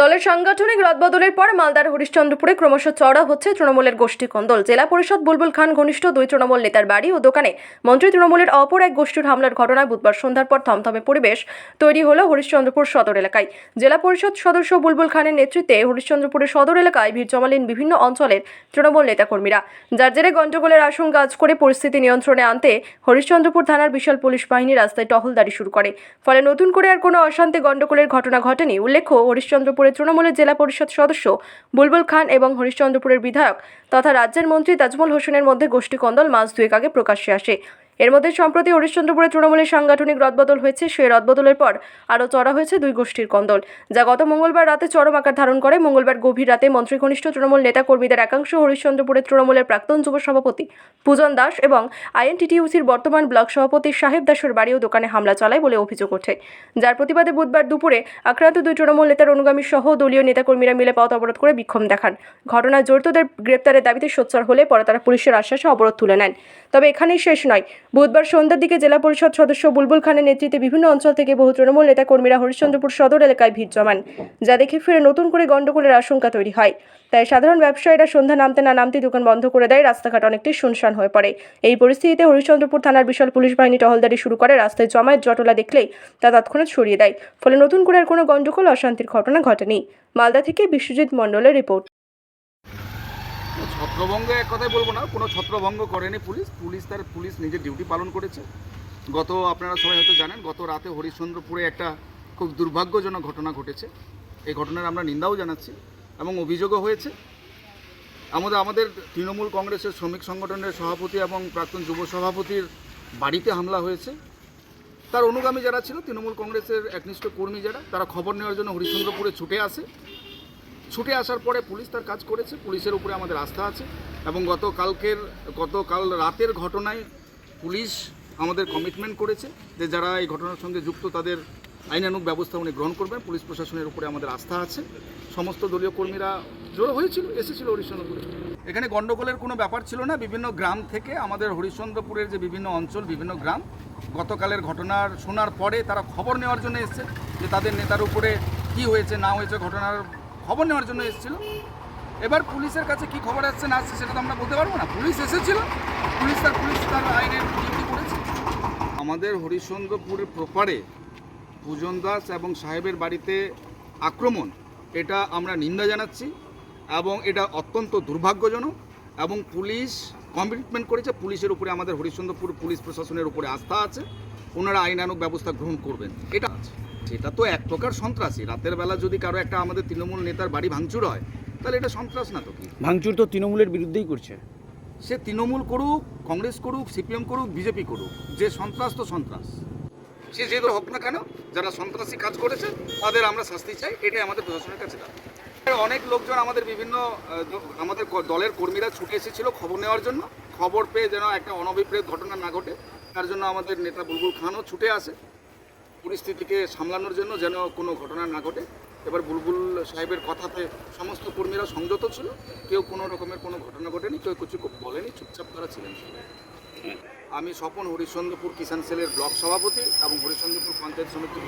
দলের সাংগঠনিক রদবদলের পর মালদার হরিশ্চন্দ্রপুরে ক্রমশ চড়া হচ্ছে তৃণমূলের গোষ্ঠী কন্দল। জেলা পরিষদ বুলবুল খান, ঘনিষ্ঠ দুই তৃণমূল নেতার বাড়ি ও দোকানে মন্ত্রী তৃণমূলের অপর এক গোষ্ঠীর হামলার ঘটনায় বুধবার সন্ধ্যার পর থমথমে পরিবেশ তৈরি হল হরিশ্চন্দ্রপুর সদর এলাকায়। জেলা পরিষদ সদস্য বুলবুল খানের নেতৃত্বে হরিশ্চন্দ্রপুরের সদর এলাকায় ভিড় জমালেন বিভিন্ন অঞ্চলের তৃণমূল নেতাকর্মীরা। যার জেরে গণ্ডগোলের আশঙ্কা আজ করে পরিস্থিতি নিয়ন্ত্রণে আনতে হরিশ্চন্দ্রপুর থানার বিশাল পুলিশ বাহিনী রাস্তায় টহলদারি শুরু করে। ফলে নতুন করে আর কোনো অশান্তি গণ্ডগোলের ঘটনা ঘটেনি। উল্লেখ্য হরিশ্চন্দ্রপুরের তৃণমূলের জেলা পরিষদ সদস্য বুলবুল খান এবং হরিশ্চন্দ্রপুরের বিধায়ক তথা রাজ্যের মন্ত্রী তাজমুল হোসেনের মধ্যে গোষ্ঠী কন্দল মাস দুয়েক আগে প্রকাশ্যে আসে। এর মধ্যে সম্প্রতি হরিশ্চন্দ্রপুরে তৃণমূলের সাংগঠনিক রদবদল হয়েছে। সেই রদবদলের পর আরও চড়া হয়েছে দুই গোষ্ঠীর কন্দল, যা গত মঙ্গলবার রাতে চরম আকার ধারণ করে। মঙ্গলবার গভীর রাতে মন্ত্রী ঘনিষ্ঠ তৃণমূল নেতা কর্মীদের একাংশ হরিশ্চন্দ্রপুরের তৃণমূলের প্রাক্তন যুব সভাপতি পূজন দাস এবং আইএনটিটিউসির বর্তমান ব্লক সভাপতি সাহেব দাসের বাড়িও দোকানে হামলা চালায় বলে অভিযোগ ওঠে। যার প্রতিবাদে বুধবার দুপুরে আক্রান্ত দুই তৃণমূল নেতার অনুগামী সহ দলীয় নেতাকর্মীরা মিলে পথ অবরোধ করে বিক্ষোভ দেখান। ঘটনায় জড়িতদের গ্রেপ্তারের দাবিতে সোচ্চার হলে পরে তারা পুলিশের আশ্বাসে অবরোধ তুলে নেন। তবে এখানেই শেষ নয়। বুধবার সন্ধ্যার দিকে জেলা পরিষদ সদস্য বুলবুল খানের নেতৃত্বে বিভিন্ন অঞ্চল থেকে বহু তৃণমূল নেতা কর্মীরা হরিশ্চন্দ্রপুর সদর এলাকায় ভিড় জমান, যা দেখে ফিরে নতুন করে গণ্ডগোলের আশঙ্কা তৈরি হয়। তাই সাধারণ ব্যবসায়ীরা সন্ধ্যা নামতে না নামতে দোকান বন্ধ করে দেয়, রাস্তাঘাট অনেকটাই শুনশান হয়ে পড়ে। এই পরিস্থিতিতে হরিশ্চন্দ্রপুর থানার বিশাল পুলিশ বাহিনী টহলদারি শুরু করে, রাস্তায় জমায়েত জটলা দেখলেই তা তৎক্ষণাৎ সরিয়ে দেয়। ফলে নতুন করে আর কোনো গণ্ডগোল, অশান্তির ঘটনা ঘটেনি। মালদা থেকে বিশ্বজিৎ মণ্ডলের রিপোর্ট। ছত্রভঙ্গ এক কথাই বলব না, কোনো ছত্রভঙ্গ করেনি পুলিশ। পুলিশ তার পুলিশ নিজের ডিউটি পালন করেছে। গত আপনারা সবাই হয়তো জানেন, গত রাতে হরিশ্চন্দ্রপুরে একটা খুব দুর্ভাগ্যজনক ঘটনা ঘটেছে। এই ঘটনার আমরা নিন্দাও জানাচ্ছি এবং অভিযোগও হয়েছে। আমাদের আমাদের তৃণমূল কংগ্রেসের শ্রমিক সংগঠনের সভাপতি এবং প্রাক্তন যুব সভাপতির বাড়িতে হামলা হয়েছে। তার অনুগামী যারা ছিল, তৃণমূল কংগ্রেসের একনিষ্ঠ কর্মী যারা, তারা খবর নেওয়ার জন্য হরিশ্চন্দ্রপুরে ছুটে আসে। ছুটে আসার পরে পুলিশ তার কাজ করেছে, পুলিশের উপরে আমাদের আস্থা আছে এবং গতকালকের, গতকাল রাতের ঘটনায় পুলিশ আমাদের কমিটমেন্ট করেছে যে যারা এই ঘটনার সঙ্গে যুক্ত তাদের আইনানুগ ব্যবস্থা উনি গ্রহণ করবেন, পুলিশ প্রশাসনের উপরে আমাদের আস্থা আছে। সমস্ত দলীয় কর্মীরা জড়ো হয়েছিল, এসেছিল হরিশ্চন্দ্রপুরে। এখানে গণ্ডগোলের কোনো ব্যাপার ছিল না, বিভিন্ন গ্রাম থেকে আমাদের হরিশ্চন্দ্রপুরের যে বিভিন্ন অঞ্চল, বিভিন্ন গ্রাম, গতকালের ঘটনার শোনার পরে তারা খবর নেওয়ার জন্য এসছে যে তাদের নেতার উপরে কি হয়েছে, না হয়েছে ঘটনার খবর নেওয়ার জন্য এসেছিল। এবার পুলিশের কাছে কি খবর আসছে না আসছে সেটা তো আমরা বলতে পারব না। পুলিশ এসেছিল। পুলিশ তার পুলিশ তার আইনের ডিউটি করেছে। আমাদের হরিশ্চন্দ্রপুরের প্রপারে পূজন দাস এবং সাহেবের বাড়িতে আক্রমণ, এটা আমরা নিন্দা জানাচ্ছি এবং এটা অত্যন্ত দুর্ভাগ্যজনক এবং পুলিশ কমিটমেন্ট করেছে। পুলিশের উপরে আমাদের হরিশ্চন্দ্রপুর পুলিশ প্রশাসনের উপরে আস্থা আছে। ওনারা আইনানুগ ব্যবস্থা গ্রহণ করবেন। এটা আছে সেটা তো এক প্রকার সন্ত্রাসী। রাতের বেলা যদি কারও একটা আমাদের তৃণমূল নেতার বাড়ি ভাঙচুর হয় তাহলে এটা সন্ত্রাস না তো কি? ভাঙচুর তো তৃণমূলের বিরুদ্ধেই করছে। সে তৃণমূল করুক কংগ্রেস করুক সিপিএম করুক বিজেপি করুক যে সন্ত্রাস তো সন্ত্রাস। সে যেহেতু হোক না কেন যারা সন্ত্রাসী কাজ করেছে তাদের আমরা শাস্তি চাই এটাই আমাদের প্রশাসনের কাছে দাবি। অনেক লোকজন আমাদের বিভিন্ন আমাদের দলের কর্মীরা ছুটে এসেছিল খবর নেওয়ার জন্য। খবর পেয়ে যেন একটা অনভিপ্রেত ঘটনা না ঘটে তার জন্য আমাদের নেতা বুলবুল খানও ছুটে আসে। পরিস্থিতিকে সামলানোর জন্য যেন কোনো ঘটনা না ঘটে। এবার বুলবুল সাহেবের কথাতে সমস্ত কর্মীরা সংযত ছিল। কেউ কোনো রকমের কোনো ঘটনা ঘটেনি, কেউ কিছু বলেনি, চুপচাপ করা ছিলেন। আমি স্বপন হরিশ্চন্দ্রপুর কিষাণ সেলের ব্লক সভাপতি এবং হরিশ্চন্দ্রপুর পঞ্চায়েত সমিতির